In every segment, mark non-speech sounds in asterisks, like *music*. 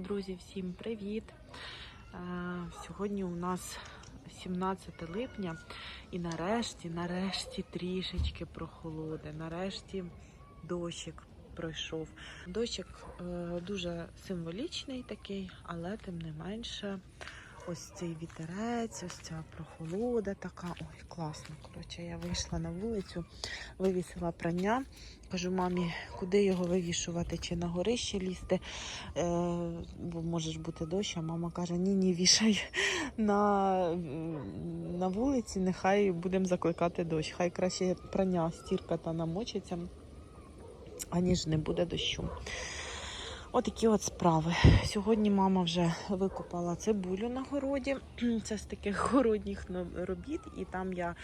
Друзі, всім привіт! Е, Сьогодні у нас 17 липня і нарешті, нарешті трішечки прохолоди. Нарешті дощик пройшов. Дощик е, дуже символічний такий, але тим не менше. Ось цей вітерець, ось ця прохолода така. Ой, класно. Коротше, я вийшла на вулицю, вивісила прання. Кажу, мамі, куди його вивішувати, чи на горище лізти, е, бо може ж бути дощ, а мама каже, ні, ні, вішай на, на вулиці, нехай будемо закликати дощ. Хай краще прання, стірка та намочиться, аніж не буде дощу. Отакі от справи. Сьогодні мама вже викопала цибулю на городі. *clears throat* Це з таких городніх робіт. І там я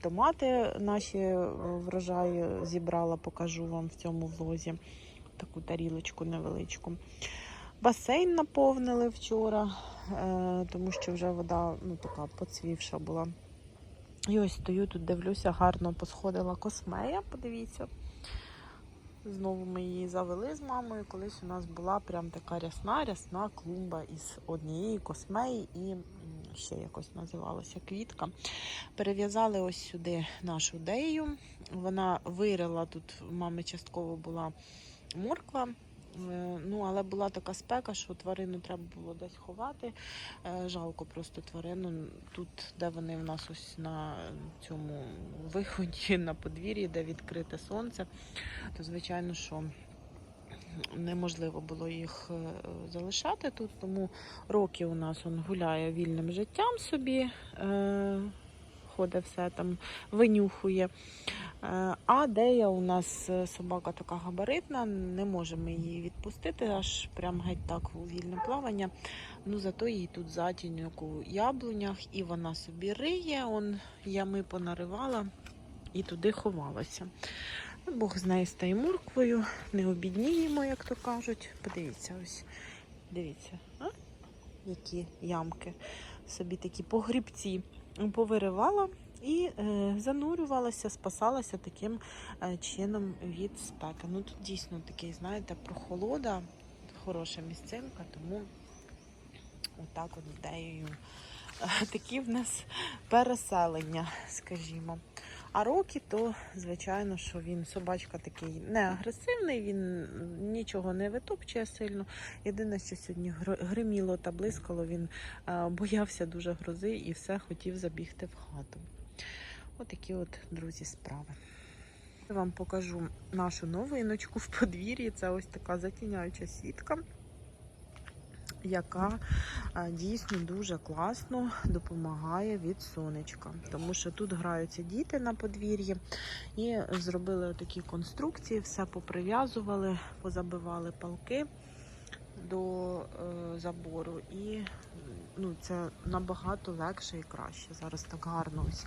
томати наші е, врожаї зібрала, покажу вам в цьому влозі. Таку тарілочку невеличку. Басейн наповнили вчора, е, тому що вже вода ну, така поцвівша була. І ось стою тут, дивлюся, гарно посходила космея. Подивіться. Знову ми її завели з мамою. Колись у нас була прям така рясна, рясна клумба із однієї космеї і ще якось називалася квітка. Перев'язали ось сюди нашу дею. Вона вирила тут, в мами частково була морква. Е, Ну, але була така спека, що тварину треба було десь ховати. Е, Жалко просто тварину. Тут, де вони в нас ось на цьому виході, *laughs* на подвір'ї, де відкрите сонце, то звичайно, що неможливо було їх е, залишати тут. Тому роки у нас він гуляє вільним життям собі. Ходить все там, винюхує. Е, А Дея у нас е, собака така габаритна, не можемо її відпустити, аж прям геть так у вільне плавання. Ну зато їй тут затінок у яблунях, і вона собі риє, он ями понаривала і туди ховалася. Ну, Бог з нею стає морквою, не обідніємо, як то кажуть. Подивіться, ось, дивіться, а? які ямки. Собі такі погрібці повиривала і е, занурювалася, спасалася таким е, чином від спеки. Ну тут дійсно такий, знаєте, прохолода, хороша місцинка, тому отак от з деєю. Е, *laughs* Такі в нас переселення, скажімо. А роки, то звичайно, що він собачка такий не агресивний, він нічого не витопчує сильно. Єдине, що сьогодні гр- гриміло та блискало, він боявся дуже грози і все хотів забігти в хату. Отакі от, друзі, справи. Я вам покажу нашу новиночку в подвір'ї. Це ось така затіняюча сітка, яка дійсно дуже класно допомагає від сонечка. Тому що тут граються діти на подвір'ї і зробили такі конструкції, все поприв'язували, позабивали палки до е, забору. І ну, це набагато легше і краще. Зараз так гарно ось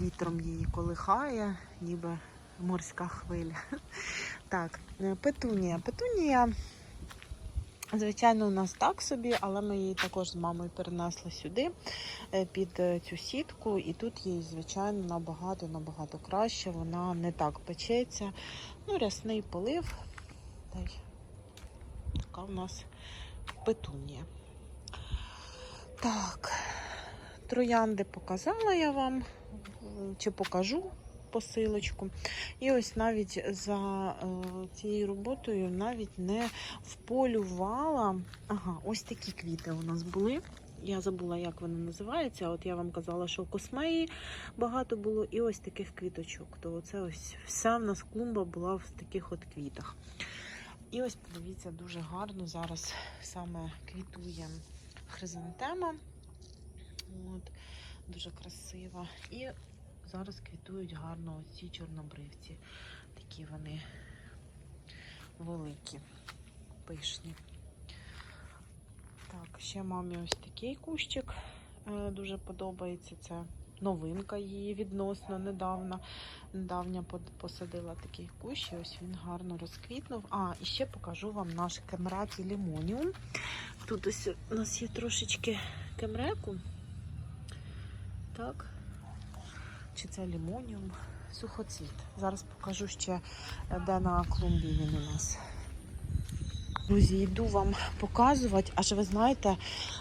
вітром її колихає, ніби морська хвиля. Так, е, петунія. Петунія, звичайно, у нас так собі, але ми її також з мамою перенесли сюди е, під е, цю сітку, і тут їй, звичайно, набагато набагато краще. Вона не так печеться. Ну, рясний полив. Така у нас петунія. Так, троянди показала я вам, чи покажу посилочку. І ось навіть за е, цією роботою навіть не вполювала. Ага, ось такі квіти у нас були. Я забула, як вони називаються. От я вам казала, що космеї багато було, і ось таких квіточок. То це ось вся в нас клумба була в таких от квітах. І ось подивіться, дуже гарно зараз саме квітує хризантема. От, дуже красива. І зараз квітують гарно ці чорнобривці. Такі вони великі, пишні. Так, ще мамі ось такий кущик е, дуже подобається. Це новинка її відносно недавно. Недавня посадила такий кущ, і ось він гарно розквітнув. А, і ще покажу вам наш кемраті лімоніум. Тут ось у нас є трошечки кемреку. Так. Чи це лімоніум? Сухоцвіт. Зараз покажу ще, е, де на клумбі він у нас. Друзі, йду вам показувати, аж ви знаєте,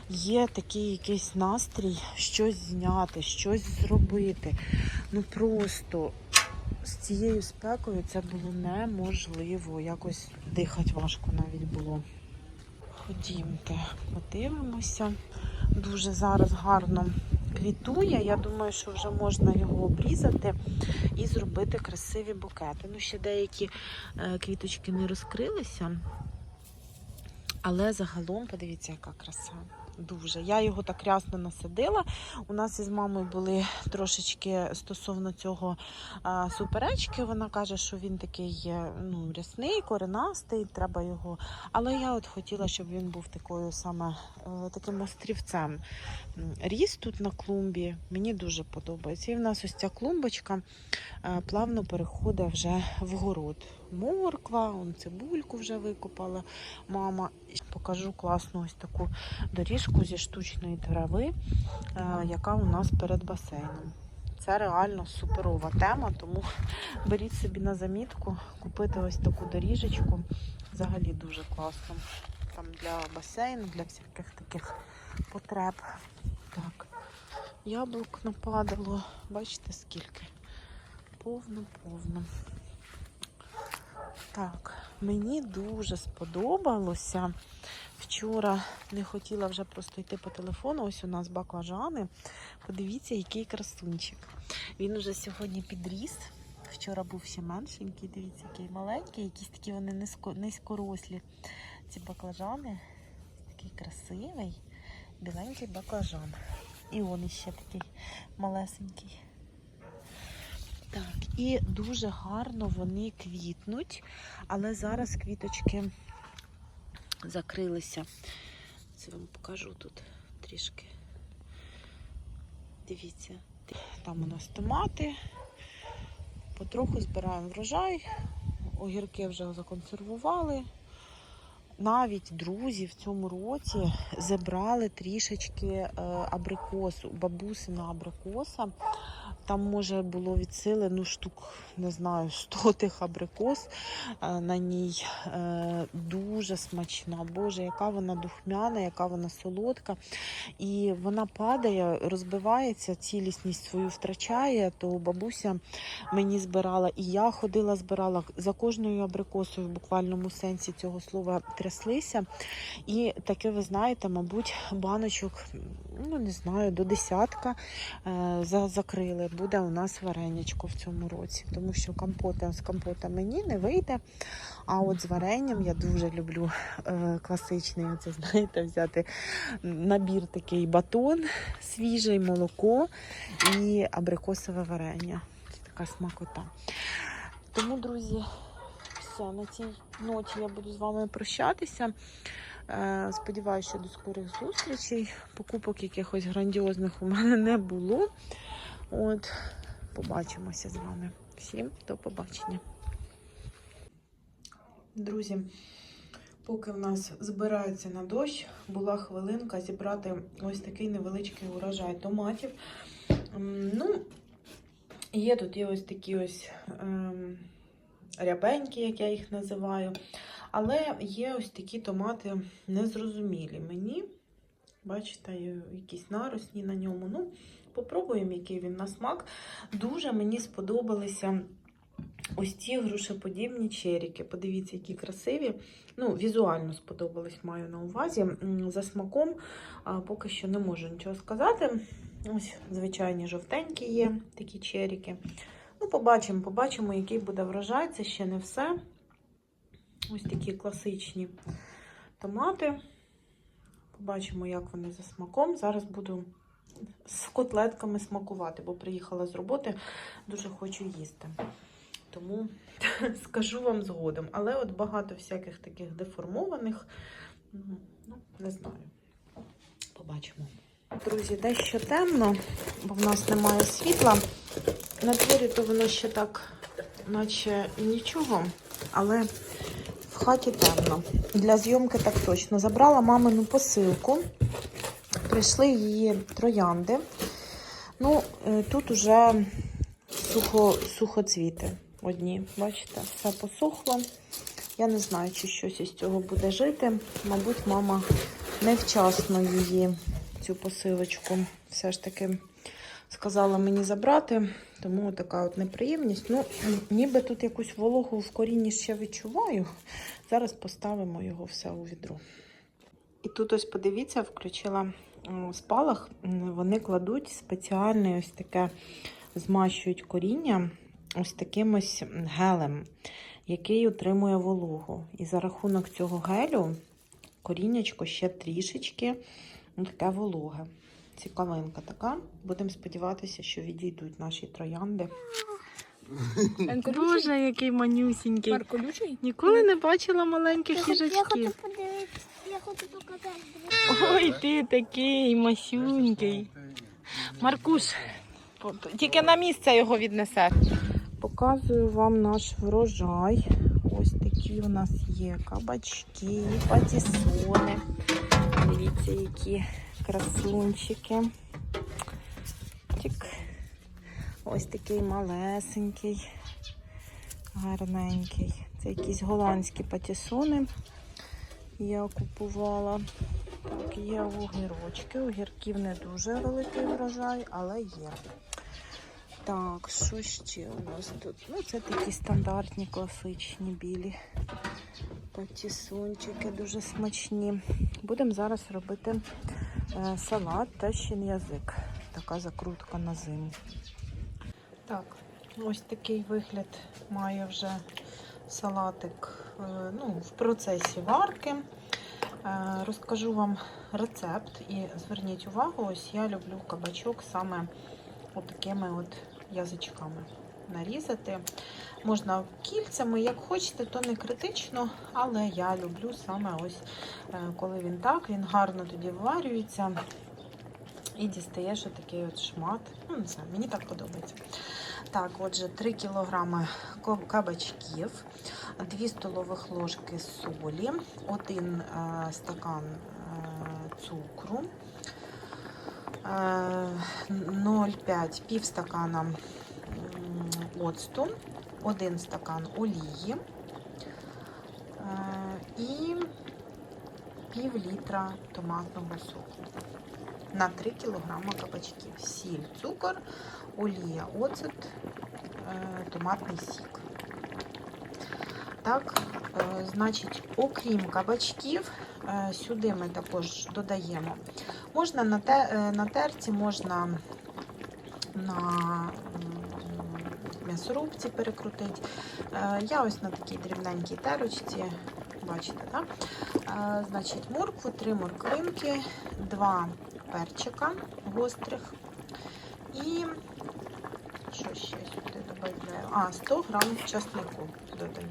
є такий якийсь настрій щось зняти, щось зробити. Ну просто з цією спекою це було неможливо. Якось дихати важко навіть було. Ходімте, подивимося. Дуже зараз гарно квітує. Я думаю, що вже можна його обрізати і зробити красиві букети. Ну, ще деякі е, квіточки не розкрилися. Але загалом, подивіться, яка краса. Дуже. Я його так рясно насадила. У нас із мамою були трошечки стосовно цього а, суперечки. Вона каже, що він такий ну, рясний, коренастий, треба його. Але я от хотіла, щоб він був такою саме е, таким острівцем. Ріс тут на клумбі. Мені дуже подобається. І в нас ось ця клумбочка е, плавно переходить вже в город. Морква, он цибульку вже викопала мама. Покажу класну ось таку доріжку зі штучної трави, е, яка у нас перед басейном. Це реально суперова тема, тому *laughs* беріть собі на замітку, купити ось таку доріжечку. Взагалі дуже класно. Там для басейну, для всяких таких потреб. Так, яблук нападало. Бачите скільки? Повно-повно. Так, мені дуже сподобалося. Вчора не хотіла вже просто йти по телефону. Ось у нас баклажани. Подивіться, який красунчик. Він уже сьогодні підріс. Вчора був ще меншенький. Дивіться, який маленький, якісь такі вони низько, низькорослі. Ці баклажани. Такий красивий, біленький баклажан. І он іще такий малесенький. Так, і дуже гарно вони квітнуть, але зараз квіточки закрилися. Це вам покажу тут трішки. Дивіться, там у нас томати. Потроху збираємо врожай, огірки вже законсервували. Навіть друзі в цьому році забрали трішечки е, абрикосу, бабусина абрикоса. Там, може, було від сили, ну, штук, не знаю, 100 *laughs* тих абрикос е, на ній. Е, Дуже смачна. Боже, яка вона духмяна, яка вона солодка. І вона падає, розбивається, цілісність свою втрачає, то бабуся мені збирала, і я ходила, збирала за кожною абрикосою в буквальному сенсі цього слова тряслися. І таке, ви знаєте, мабуть, баночок, ну не знаю, до десятка е, за- закрили. Буде у нас варенячко в цьому році, тому що компота з компота мені не вийде. А от з варенням я дуже люблю е, класичний, оце, знаєте, взяти набір такий батон, свіжий молоко і абрикосове варення. Це така смакота. Тому, друзі, все, на цій ноті я буду з вами прощатися. Е, Сподіваюся, що до скорих зустрічей. Покупок якихось грандіозних у мене не було. От, побачимося з вами. Всім до побачення. Друзі, поки в нас збирається на дощ, була хвилинка зібрати ось такий невеличкий урожай томатів. Ну, є тут і ось такі ось ем, рябенькі, як я їх називаю. Але є ось такі томати незрозумілі мені. Бачите, якісь наросні на ньому. Ну, попробуємо, який він на смак. Дуже мені сподобалися ось ці грушеподібні черіки. Подивіться, які красиві. Ну, візуально сподобались, маю на увазі. За смаком поки що не можу нічого сказати. Ось, звичайні жовтенькі є такі черіки. Ну, побачимо, побачимо, який буде врожай. Це ще не все. Ось такі класичні томати. Побачимо, як вони за смаком. Зараз буду з котлетками смакувати, бо приїхала з роботи, дуже хочу їсти. Тому *laughs* скажу вам згодом. Але от багато всяких таких деформованих, ну, не знаю. Побачимо. Друзі, дещо темно, бо в нас немає світла. На дворі то воно ще так, наче нічого, але в хаті темно. Для зйомки так точно. Забрала мамину посилку. Прийшли її троянди. Ну, е, тут уже сухо, сухоцвіти одні. Бачите, все посохло. Я не знаю, чи щось із цього буде жити. Мабуть, мама невчасно її цю посилочку все ж таки сказала мені забрати. Тому така от неприємність. Ну, ніби тут якусь вологу в корінні ще відчуваю. Зараз поставимо його все у відро. І тут ось подивіться, включила спалах. Вони кладуть спеціальне ось таке, змащують коріння ось таким ось гелем, який утримує вологу. І за рахунок цього гелю коріннячко ще трішечки ну, таке вологе. Цікавинка така. Будемо сподіватися, що відійдуть наші троянди. Боже, який манюсінький. Марко Лючий? Ніколи не бачила маленьких Я хочу їжачків. подивитися, я хочу показати. Ой, ти такий масюнький. Маркуш, тільки на місце його віднесеш. Показую вам наш врожай. Ось такі у нас є кабачки, патісони. Дивіться, які красунчики. Чик. Ось такий малесенький, гарненький. Це якісь голландські патісони. Я купувала. Так, є огірочки. Огірків не дуже великий врожай, але є. Так, що ще у нас тут? Ну, це такі стандартні, класичні білі патісончики, дуже смачні. Будемо зараз робити е, салат та язик. Така закрутка на зиму. Так, ось такий вигляд має вже салатик е, ну, в процесі варки. Е, Розкажу вам рецепт і зверніть увагу, ось я люблю кабачок саме отакими от язичками нарізати. Можна кільцями, як хочете, то не критично, але я люблю саме ось е, коли він так, він гарно тоді вварюється і дістаєш отакий от шмат. Ну, не знаю, мені так подобається. Так, отже, 3 кг кабачків, 2 столових ложки солі, 1 е, стакан е, цукру, 0,5 пів стакана оцту, 1 стакан олії е, і пів літра томатного соку на 3 кг кабачків. Сіль, цукор, олія, оцет, е, томатний сік. Так, е, значить, окрім кабачків, е, сюди ми також додаємо. Можна на, те, е, на терці, можна на м'ясорубці перекрутити. Е, Я ось на такій дрібненькій терочці, бачите, так? Е, Значить, моркву, 3 морквинки, 2 перчика гострих і що ще сюди додаю? А, 100 грам часнику додаю.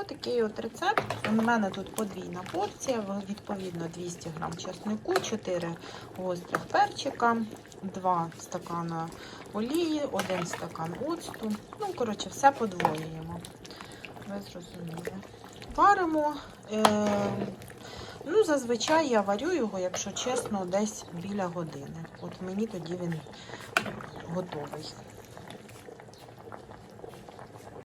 Отакий от рецепт. У мене тут подвійна порція, відповідно 200 грам часнику, 4 гострих перчика, 2 стакана олії, 1 стакан оцту. Ну, коротше, все подвоюємо. Ви зрозуміли. Варимо. Е Ну, зазвичай я варю його, якщо чесно, десь біля години. От мені тоді він готовий.